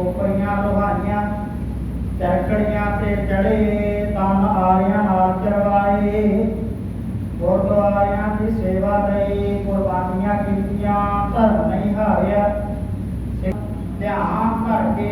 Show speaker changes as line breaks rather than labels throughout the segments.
खोपड़ियाँ लोहानियाँ चरकड़ियाँ से चढ़े तन आर्या आचरवाए। गुरुद्वारियाँ की सेवा लई कुर्बानियाँ कीतियाँ, धर्म नहीं हारिया ध्यान करके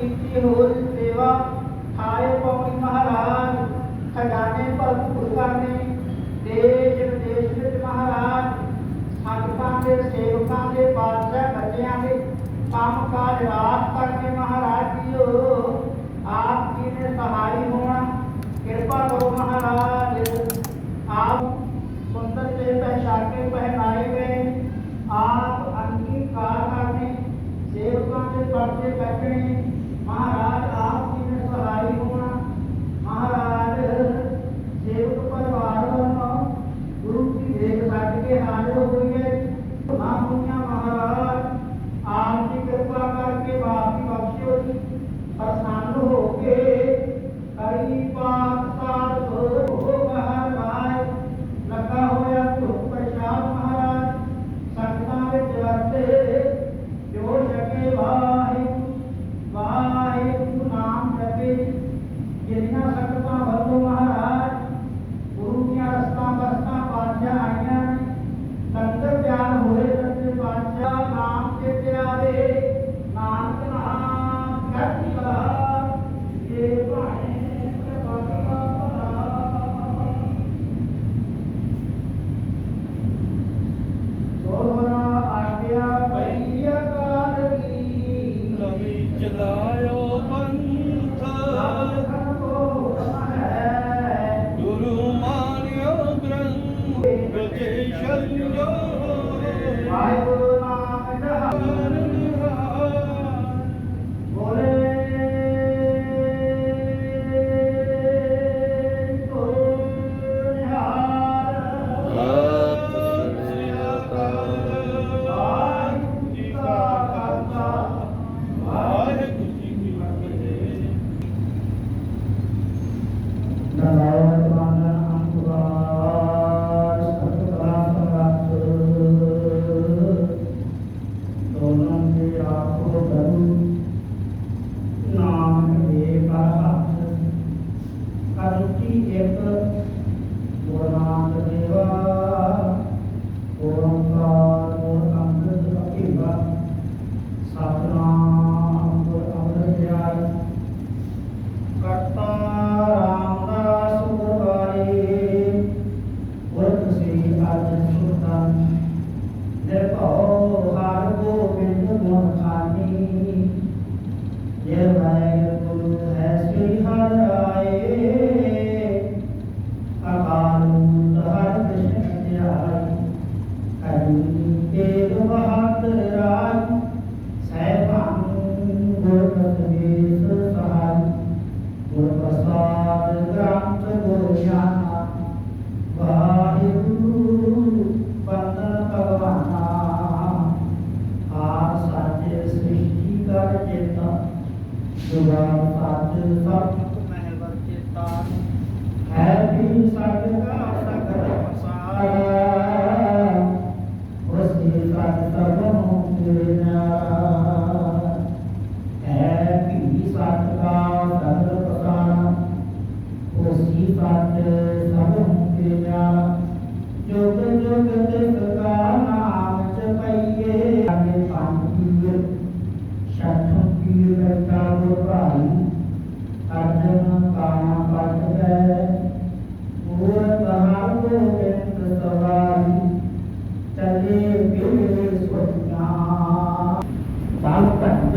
ਕੀਤੀ ਹੋਰ ਸੇਵਾ ਹਾਏ ਪੌਣੀ ਮਹਾਰਾਜ, ਖਜ਼ਾਨੇ ਭਰਪੂਰ ਕਰਨੇ। ਦੇਸ਼ ਵਿਦੇਸ਼ ਵਿੱਚ ਮਹਾਰਾਜ ਸੰਤਾਂ ਦੇ, ਸੇਵਕਾਂ ਦੇ, ਬਾਦਸ਼ਾਹ ਬੱਚਿਆਂ ਦੇ ਕੰਮ ਕਾਜ ਰਾਤ ਤੱਕ ਦੇ ਮਹਾਰਾਜ ਜੀਓ। ਆਪ ਜੀ ਨੇ ਸਹਾਈ ਹੋਣਾ, ਕਿਰਪਾ ਕਰੋ ਮਹਾਰਾਜ। ਆਪ ਸੁੰਦਰ ਤੇ ਪਹਿਚਾਨੇ ਪਹਿਨਾਏ ਗਏ। ਆਪ ਅੰਗੀਕਾਰ ਕਰਨੇ, ਸੇਵਕਾਂ ਦੇ ਪਰਦੇ ਬੈਠਣੇ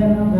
them.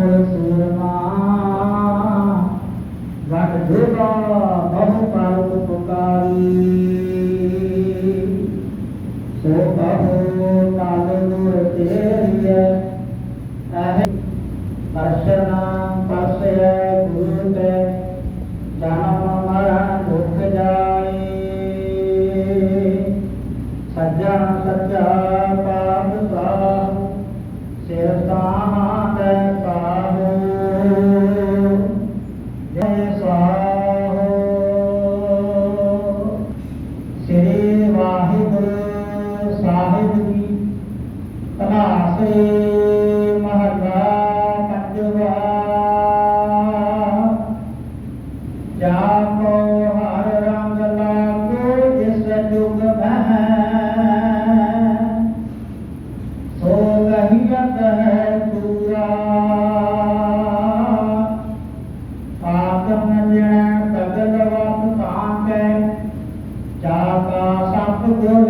ਕਾ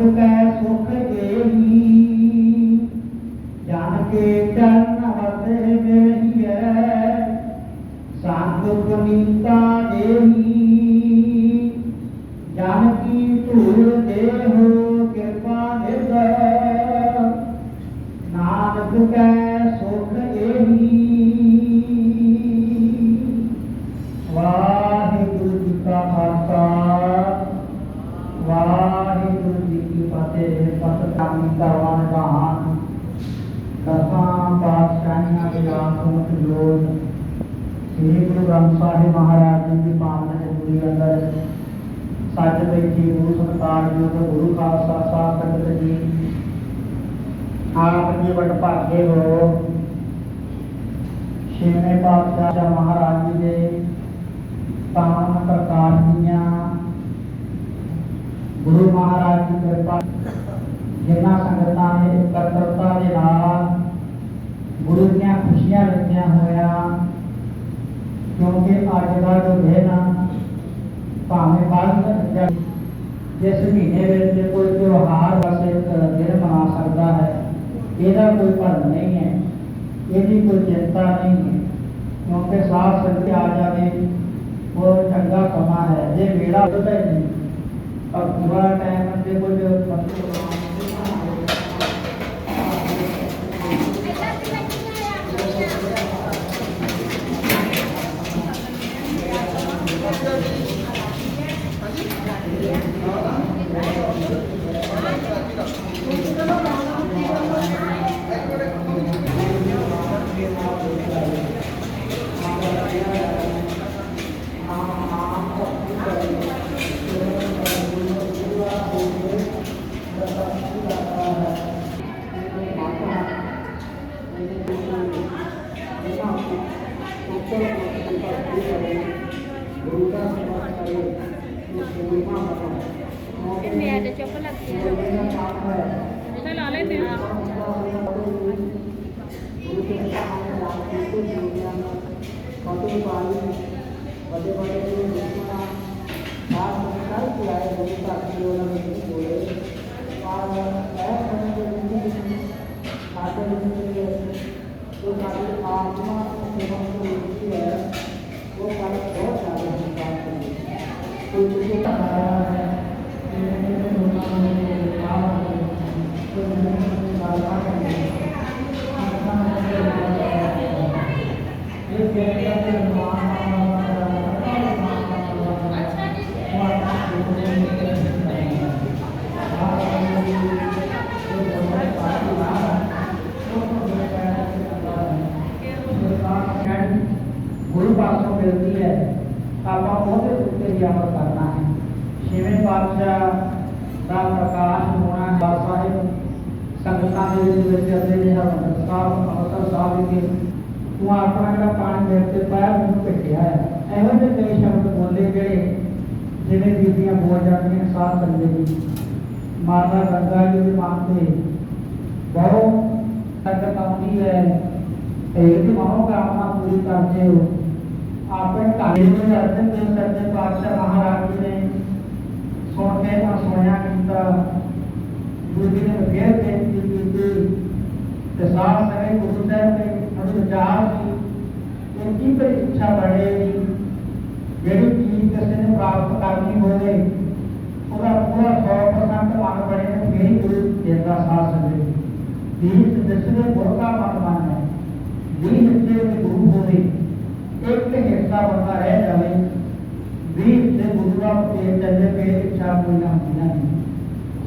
ਸੁਖ ਕੈ ਸੁਖ ਦੇਹੀ। ਜਾਣ ਕੇ ਦਸਾਂ ਪਾਤਸ਼ਾਹੀਆਂ ਦੇ ਆਖੋਂ ਜੋੜ ਸ੍ਰੀ ਗੁਰੂ ਗ੍ਰੰਥ ਸਾਹਿਬ ਮਹਾਰਾਜ ਜੀ ਦੀ ਪਾਵਨ ਜਪੁਰੀ ਅੰਦਰ ਸੱਜ ਬੈਠੀ ਗੁਰੂ ਸੰਤਾਨ ਜੀ ਦੇ ਗੁਰੂ ਖਾਲਸਾ ਸਾਹਿਬ ਸੰਗਤ ਜੀ। ਆਪ ਜੀ ਵਡ ਭਾਗੇ ਹੋ। ਛੇਵੇਂ ਪਾਤਸ਼ਾਹ ਜੀ ਮਹਾਰਾਜ ਜੀ ਦੇ ਪਾਵਨ ਪ੍ਰਕਾਸ਼ ਦੀਆਂ ਗੁਰੂ ਮਹਾਰਾਜ ਦੀ ਕਿਰਪਾ ਜਿਨ੍ਹਾਂ ਸੰਗਤਾਂ ਨੇ ਇਕੱਤਰਤਾ ਦੇ ਨਾਲ ਗੁਰੂ ਦੀਆਂ ਖੁਸ਼ੀਆਂ ਲੱਗੀਆਂ ਹੋਇਆ ਕਿਉਂਕਿ ਅੱਜ ਦਾ ਜੋ ਦਿਨ ਆ ਭਾਵੇਂ ਬਾਅਦ ਜਿਸ ਮਹੀਨੇ ਵਿੱਚ ਜੇ ਕੋਈ ਤਿਉਹਾਰ ਬਸ ਇੱਕ ਦਿਨ ਮਨਾ ਸਕਦਾ ਹੈ ਇਹਦਾ ਕੋਈ ਭਰਮ ਨਹੀਂ ਹੈ ਇਹਦੀ ਕੋਈ ਚਿੰਤਾ ਨਹੀਂ ਹੈ ਕਿਉਂਕਿ ਸਾਫ ਸੰਗਤ ਆ ਜਾਵੇ ਉਹ ਚੰਗਾ ਸਮਾਂ ਹੈ ਜੇ ਵੇੜਾ ਹੁੰਦਾ ਹੀ ਨਹੀਂ ਪਰ ਪੂਰਾ ਟਾਈਮ ਤੇ ਕੁਝ
Thank you. गुरु बात को मिलती है। पापा बहुत भी करना है। ಜೊತೆ ಸಾಫ್ ಮತ್ತು ಸಾವಿಗೆ હું આપણાના પાણી વહેતે પાયા હું પેટ્યા એવા જ કઈ શબ્દ બોલે ગયે જેને દીદીਆਂ બોલ જાતી સાથ સંજેગી માતા ગંગાજી के माथे બહુ તકતાવની है एक माओ का आत्मा पूरी करते हो आपन काले में अर्जन देव करते पातशाह महाराज जी ने सोने का सोया कीता within a bare tent if you do the sauce है कुकुता है हमें जहाँ की उनकी पर इच्छा बढ़ेगी यदि तीर्थ से प्राप्त करनी हो गई पूरा पूरा सौ परसेंट मान पड़ेगा मेरी गुरु देवता शास्त्र में तीर्थ दसरे गुरु का वर्तमान है दीन से गुरु हो गई एक के हिस्सा बनता रह जाए दीन से गुरु का चलने पे इच्छा पूर्ण होना नहीं।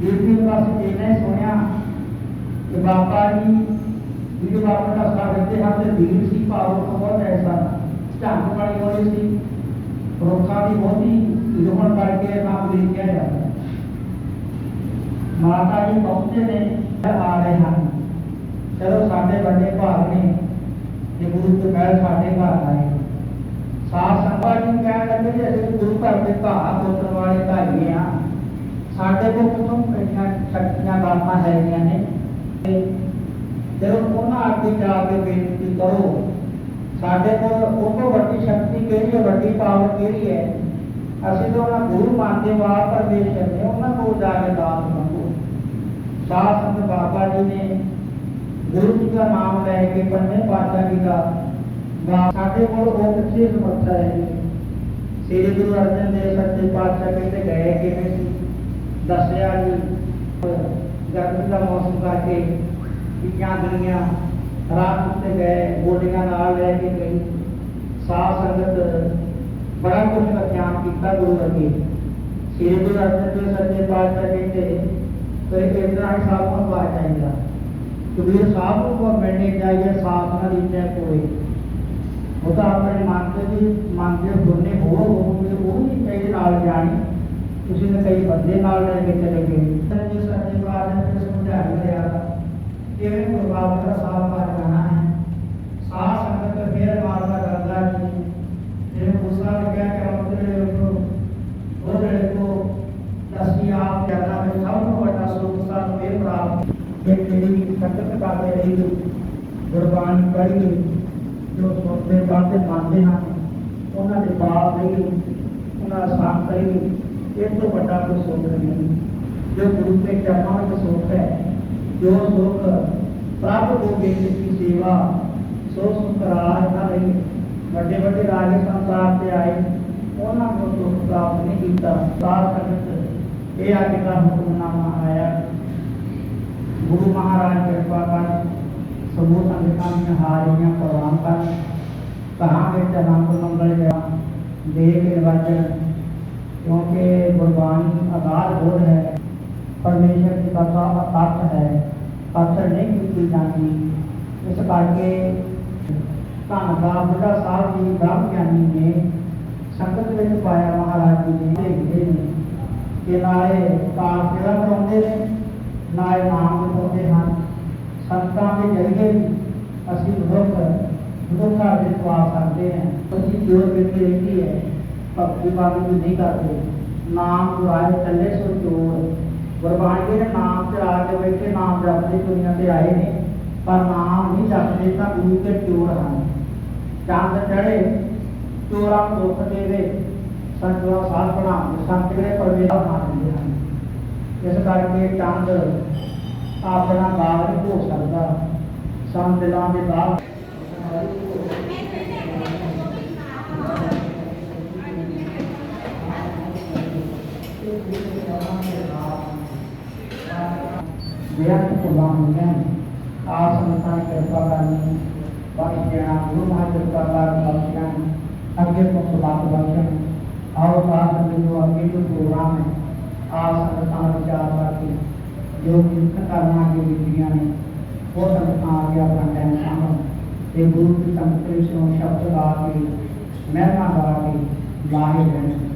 ਕੀਤਾ ਪਾਸ ਇਹਨੇ ਸੁਣਿਆ ਕਿ ਬਾਬਾ ਜੀ ਵੀਰ ਬਾਬਾ ਦਾ ਸਾਥ ਦਿੱਤੇ ਹਨ ਤੇ ਵੀਰ ਸੀ, ਭਾਵ ਤੋਂ ਬਹੁਤ ਐਸਾ ਝੰਗ ਵਾਲੀ ਹੋਈ ਸੀ। ਰੋਖਾ ਦੀ ਬਹੁਤੀ ਲੋਹਣ ਕਰਕੇ ਨਾਮ ਦੇ ਕਿਹਾ ਜਾਂਦਾ ਮਾਤਾ ਜੀ ਪਹੁੰਚੇ ਨੇ ਆ ਰਹੇ ਹਨ। ਚਲੋ ਸਾਡੇ ਵੱਡੇ ਭਾਗ ਨੇ। ਕਿ ਗੁਰੂ ਤੋਂ ਕਹਿ ਸਾਡੇ ਘਰ ਆਏ। ਸਾਧ ਸੰਗਤ ਜੀ ਕਹਿਣ ਲੱਗੇ ਜੀ ਅਸੀਂ ਗੁਰੂ ਘਰ ਦੇ ਘਾਹ ਪੁੱਤਰ ਵਾਲੇ ਭਾਈ ਆ ਸਾਡੇ ਕੋਲ ਕਿਤੋਂ ਕਿਹੜੀਆਂ ਸ਼ਕਤੀਆਂ ਬਾਤਾਂ ਹੈਗੀਆਂ ਨੇ ਤੇ ਜਦੋਂ ਉਹਨਾਂ ਅੱਗੇ ਜਾ ਕੇ ਬੇਨਤੀ ਕਰੋ ਸਾਡੇ ਕੋਲ ਉਹ ਤੋਂ ਵੱਡੀ ਸ਼ਕਤੀ ਕਿਹੜੀ ਹੈ ਵੱਡੀ ਪਾਵਰ ਕਿਹੜੀ ਹੈ ਅਸੀਂ ਤਾਂ ਉਹਨਾਂ ਗੁਰੂ ਮੰਨਦੇ ਵਾ ਪਰਮੇਸ਼ਰ ਨੇ ਉਹਨਾਂ ਕੋਲ ਜਾ ਕੇ ਦਾਤ ਮੰਗੋ ਸਾਧ ਸੰਗਤ ਬਾਬਾ ਜੀ ਨੇ ਗੁਰੂ ਜੀ ਦਾ ਨਾਮ ਲੈ ਕੇ ਪੰਨੇ ਪਾਤਸ਼ਾਹ ਜੀ ਦਾ ਵਾ ਸਾਡੇ ਕੋਲ ਉਹ ਕਿੱਥੇ ਸਮਰਥਾ ਹੈ ਸ੍ਰੀ ਗੁਰੂ ਅਰਜਨ ਦੇਵ ਸੱਚੇ ਪਾਤਸ਼ਾਹ ਕਹਿੰਦੇ ਗਏ ਕਿਵੇਂ ਸੀ दशहरा गर्मी का मौसम करके इतनी दुनिया रात उत्ते गए गोडिया नाल लै के गई। साध संगत बड़ा कुछ का ध्यान किया गुरु अगे श्री गुरु अर्जन देव सच्चे पातशाह कहते तो एक इतना ही साहब को पाया जाएगा कबीर साहब को मिलने चाहिए साहब ना दीजिए कोई। वो तो अपने मानते भी, मानते सुनने हो, वो भी चाहिए नाल जानी। किसी ने कहीं बंदे मार लेके चले गए। जिस करने को आदमी फिर समझा गया केवल प्रभाव का साफ़ पार करना है। सास अंदर का फेर मारना करना कि फिर गुस्सा में क्या क्या होते रहे को बोल रहे को दसवीं आप करना में सबको बटा सो गुस्सा फेर प्राप्त एक मेरी सतत बातें रही गुरबानी करी जो सोचते बातें मानते हैं उन्होंने बाप नहीं उन्होंने साथ करी ਸਾਥ ਲਈ ਇਹ ਤੋਂ ਵੱਡਾ ਕੋਈ ਸੁੱਖ ਨਹੀਂ ਜੋ ਗੁਰੂ ਦੇ ਚਰਨਾਂ ਵਿੱਚ ਸੁੱਖ ਹੈ ਜੋ ਸੁੱਖ ਪ੍ਰਾਪਤ ਹੋ ਗਈ ਜਿਸ ਦੀ ਸੇਵਾ ਸੋ ਸੁਖ ਰਾਜ ਨਾ ਲਈ ਵੱਡੇ ਵੱਡੇ ਰਾਜੇ ਸੰਸਾਰ ਤੇ ਆਏ ਉਹਨਾਂ ਨੂੰ ਸੁੱਖ ਪ੍ਰਾਪਤ ਨਹੀਂ ਕੀਤਾ ਸਾਧ ਸੰਗਤ ਇਹ ਅੱਜ ਦਾ ਹੁਕਮਨਾਮਾ ਆਇਆ ਗੁਰੂ ਮਹਾਰਾਜ ਕਿਰਪਾ ਕਰ ਸਮੂਹ ਸੰਗਤਾਂ ਦੀਆਂ ਹਾਜ਼ਰੀਆਂ ਪ੍ਰਵਾਨ ਕਰ ਕਹਾਂ ਵਿੱਚ ਆਨੰਦ ਮੰਗਲ ਗਿਆ ਦੇ ਕੇ ਵਚਨ ਕਿਉਂਕਿ ਗੁਰਬਾਣੀ ਆਧਾਰ ਬੋਧ ਹੈ ਪਰਮੇਸ਼ਰ ਦੀ ਕਥਾ ਅਤੱਤ ਹੈ ਅਸਰ ਨਹੀਂ ਕੀਤੀ ਜਾਂਦੀ ਇਸ ਕਰਕੇ ਧੰਨ ਦਾ ਬੁੱਢਾ ਸਾਹਿਬ ਜੀ ਬ੍ਰਹਮ ਗਿਆਨੀ ਨੇ ਸੰਗਤ ਵਿੱਚ ਪਾਇਆ ਮਹਾਰਾਜ ਜੀ ਨੇ ਦੇਖਦੇ ਨੇ ਕਿ ਨਾਲੇ ਕਾਰ ਸੇਵਾ ਕਰਾਉਂਦੇ ਨੇ ਨਾਲੇ ਨਾਮ ਲਿਖਾਉਂਦੇ ਹਨ ਸੰਤਾਂ ਦੇ ਜਰੀਏ ਵੀ ਅਸੀਂ ਮਨੁੱਖ ਮਨੁੱਖਾਂ ਦੇ ਪਾ ਸਕਦੇ ਹਾਂ ਅਸੀਂ ਜੋਰ ਵਿੱਚ ਰਹਿੰਦੀ ਹੈ ਭਗਤੀ ਬਾਣੀ ਨੂੰ ਨਹੀਂ ਕਰਦੇ। ਨਾਮ ਦੁਆਏ ਚੱਲੇ ਸੋ ਜੋਰ ਗੁਰਬਾਣੀ ਦੇ ਨਾਮ ਤੇ ਆ ਕੇ ਬੈਠੇ, ਨਾਮ ਜਪਦੇ ਦੁਨੀਆ ਤੇ ਆਏ ਨੇ, ਪਰ ਨਾਮ ਨਹੀਂ ਜਪਦੇ ਤਾਂ ਗੁਰੂ ਕੇ ਚੋਰ ਹਨ। ਚੰਦ ਚੜੇ ਚੋਰਾਂ ਨੂੰ ਦੁੱਖ ਦੇਵੇ ਸੰਤੋਂ ਸਾਧ ਬਣਾਉਂਦੇ ਸੰਤ ਜਿਹੜੇ ਪਰਮੇਸ਼ਰ ਮੰਨਦੇ ਹਨ। ਇਸ ਕਰਕੇ ਚੰਦ ਆਪਣਾ ਬਾਗ ਨਹੀਂ ਹੋ ਸਕਦਾ, ਸੰਤ ਦਿਲਾਂ ਦੇ ਬਾਗ व्यर्थ कुर्बानियाँ आप संस्थान कृपा करनी बख्शियाँ गुरु महाकृपा कर बख्शियाँ अग्नि को सुबह बख्शें और साथ में जो अग्नि जो प्रोग्राम है आप संस्थान विचार करके जो करना की विधियाँ हैं वो संस्थान आगे अपना टाइम शामिल एक गुरु की संस्कृति शब्द गा के महिमा गा के ज़ाहिर हैं